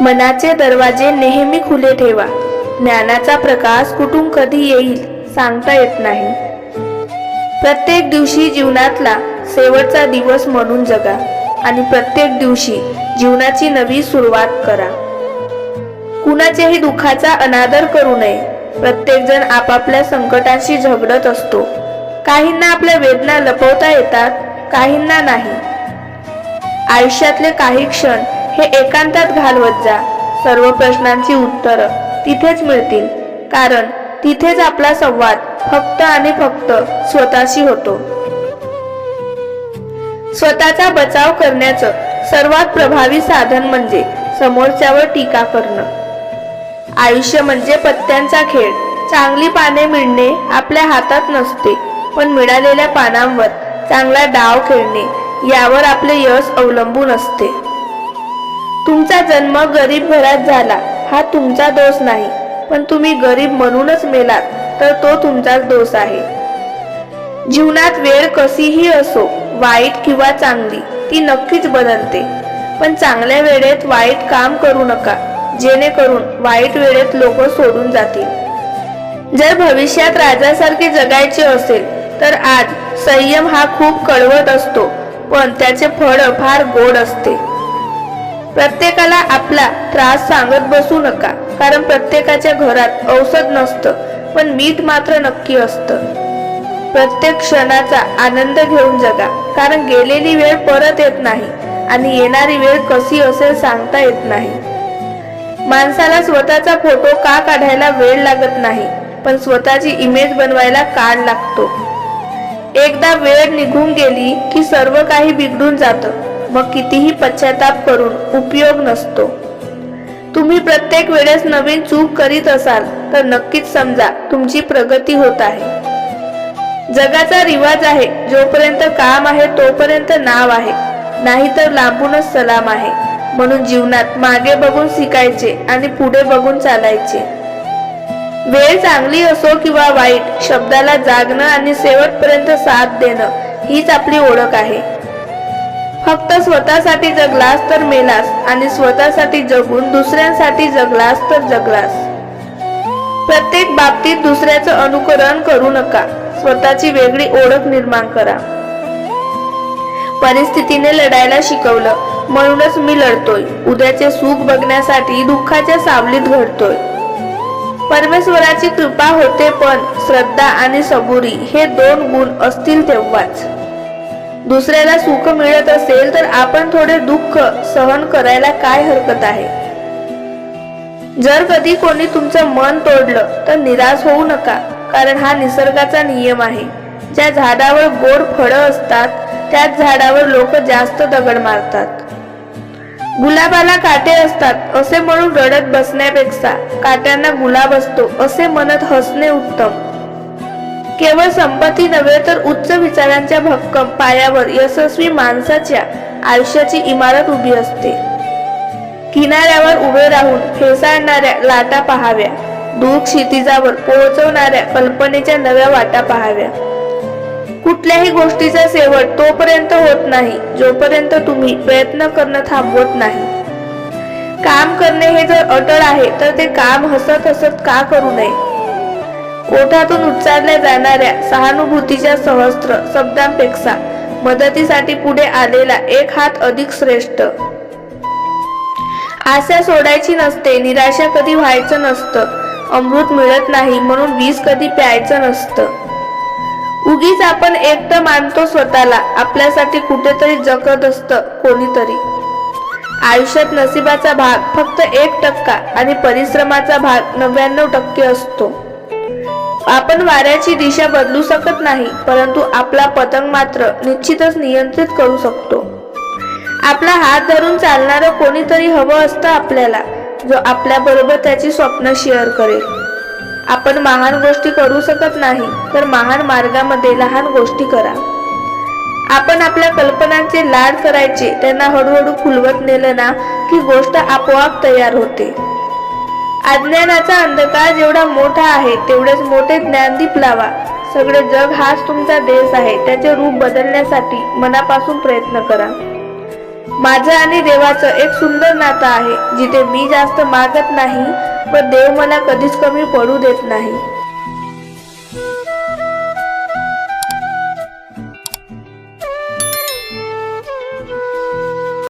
मनाचे दरवाजे नेहमी खुले ठेवा. ज्ञानाचा प्रकाश कुठून कधी येईल सांगता येत नाही. प्रत्येक दिवशी जीवनातला शेवटचा दिवस म्हणून जगा आणि प्रत्येक दिवशी जीवनाची नवी सुरुवात करा. कुणाच्याही दुःखाचा अनादर करू नये. प्रत्येकजण आपापल्या संकटाशी झगडत असतो. काहींना आपल्या वेदना लपवता येतात काहींना नाही. आयुष्यातले काही क्षण हे एकांतात घालवत जा. सर्व प्रश्नांची उत्तरं तिथेच मिळतील. कारण तिथेच आपला संवाद फक्त आणि फक्त स्वतःशी होतो. स्वतःचा बचाव करण्याचं सर्वात प्रभावी साधन म्हणजे समोरच्यावर टीका करणं. आयुष्य म्हणजे पत्त्यांचा खेळ. चांगली पाने मिळणे आपल्या हातात नसते पण मिळालेल्या पानांवर चांगला डाव खेळणे यावर आपले यश अवलंबून असते. तुमचा जन्म गरीब घरात झाला. हा तुमचा दोष नाही. पण तुम्ही गरीब म्हणूनच मेलात तर तो तुमचाच दोष आहे. जीवनात वेळ कशीही असो वाईट किंवा चांगली ती नक्कीच बदलते. पण चांगल्या वेळेत वाईट काम करू नका जेणेकरून वाईट वेळेत लोक सोडून जातील. जर भविष्यात राजासारखे जगायचे असेल तर आज संयम हा खूप कळवत असतो पण त्याचे फळ फार गोड असते. प्रत्येकाला आपला त्रास सांगत बसू नका. कारण प्रत्येकाच्या घरात औषध नसतं पण मीठ मात्र नक्की असतं. प्रत्येक क्षणाचा आनंद घेऊन जगा. कारण गेलेली वेळ परत येत नाही आणि येणारी वेळ कशी असेल सांगता येत नाही. माणसाला स्वतःचा फोटो का काढायला वेळ लागत नाही पण स्वतःची इमेज बनवायला काळ लागतो. एकदा वेळ निघून गेली की सर्व काही बिघडून जातं. मग कितीही पश्चाताप करून उपयोग नसतो. तुम्ही प्रत्येक वेळेस नवीन चूक करीत असाल तर नक्कीच समजा तुमची प्रगती होत आहे. जगाचा रिवाज आहे जोपर्यंत काम आहे तोपर्यंत नाव आहे. नाहीतर लांबूनच सलाम आहे. म्हणून जीवनात मागे बघून शिकायचे आणि पुढे बघून चालायचे. वेळ चांगली असो किंवा वाईट शब्दाला जागणं आणि शेवटपर्यंत साथ देणं हीच आपली ओळख आहे. फक्त स्वतःसाठी जगलास तर मेलास आणि स्वतःसाठी जगून दुसऱ्यांसाठी जगलास तर जगलास. प्रत्येक बाबतीत दुसऱ्याचं अनुकरण करू नका. स्वतःची वेगळी ओळख निर्माण करा. परिस्थितीने लढायला शिकवलं. म्हणूनच मी लढतोय. उद्याचे सुख बघण्यासाठी दुःखाच्या सावलीत घडतोय. परमेश्वराची कृपा होते पण श्रद्धा आणि सबुरी हे दोन गुण असतील तेव्हाच. दुसऱ्याला सुख मिळत असेल तर आपण थोडे दुःख सहन करायला काय हरकत आहे? जर कधी कोणी तुमचं मन तोडलं तर निराश होऊ नका कारण हा निसर्गाचा नियम आहे. ज्या झाडावर गोड फळं असतात त्याच झाडावर लोक जास्त दगड मारतात. गुलाबाला काटे असतात असे म्हणून रडत बसण्यापेक्षा काट्यांना गुलाब असतो असे म्हणत हसणे उत्तम. केवळ संपत्ती नव्हे तर उच्च विचारांच्या भक्कम पायावर यशस्वी माणसाच्या आयुष्याची इमारत उभी असते. किनाऱ्यावर उभे राहून फेसाळणाऱ्या लाटा पहाव्या. दूर क्षितिजावर पोहोचवणाऱ्या कल्पनेच्या नव्या वाटा पहाव्या. कुठल्याही गोष्टीचा शेवट तोपर्यंत होत नाही जोपर्यंत तुम्ही प्रयत्न करणं थांबवत नाही. काम करणे हे जर अटळ आहे तर ते काम हसत हसत का करू नये? ओठातून उच्चारल्या जाणाऱ्या सहानुभूतीच्या सहस्त्र शब्दांपेक्षा मदतीसाठी पुढे आलेला एक हात अधिक श्रेष्ठ. आशा सोडायची नसते निराशा कधी व्हायचं नसतं अमृत मिळत नाही म्हणून वीज कधी प्यायचं नसतं. उगीच आपण एकटं मानतो स्वतःला आपल्यासाठी कुठेतरी जगत असतं कोणीतरी. आयुष्यात नशिबाचा भाग फक्त एक टक्का आणि परिश्रमाचा भाग नव्याण्णव टक्के असतो. आपण वाऱ्याची दिशा बदलू शकत नाही परंतु आपला पतंग मात्र निश्चितच नियंत्रित करू शकतो. आपला हात धरून चालणारं कोणीतरी हवं असतं आपल्याला जो आपल्या बरोबर त्याची स्वप्न शेअर करेल. आपण महान गोष्टी करू शकत नाही तर महान मार्गामध्ये लहान गोष्टी करा. आपण आपल्या कल्पनांचे लाड करायचे त्यांना हळूहळू फुलवत नेलं ना की गोष्ट आपोआप तयार होते. अज्ञानाचा अंधकार जेवढा मोठा आहे तेवढेच मोठे ज्ञानदीप लावा. सगळे जग हाच तुमचा देश आहे त्याचे रूप बदलण्यासाठी मनापासून प्रयत्न करा. माझं आणि देवाचं एक सुंदर नातं आहे जिथे मी जास्त मागत नाही व देव मला कधीच कमी पडू देत नाही.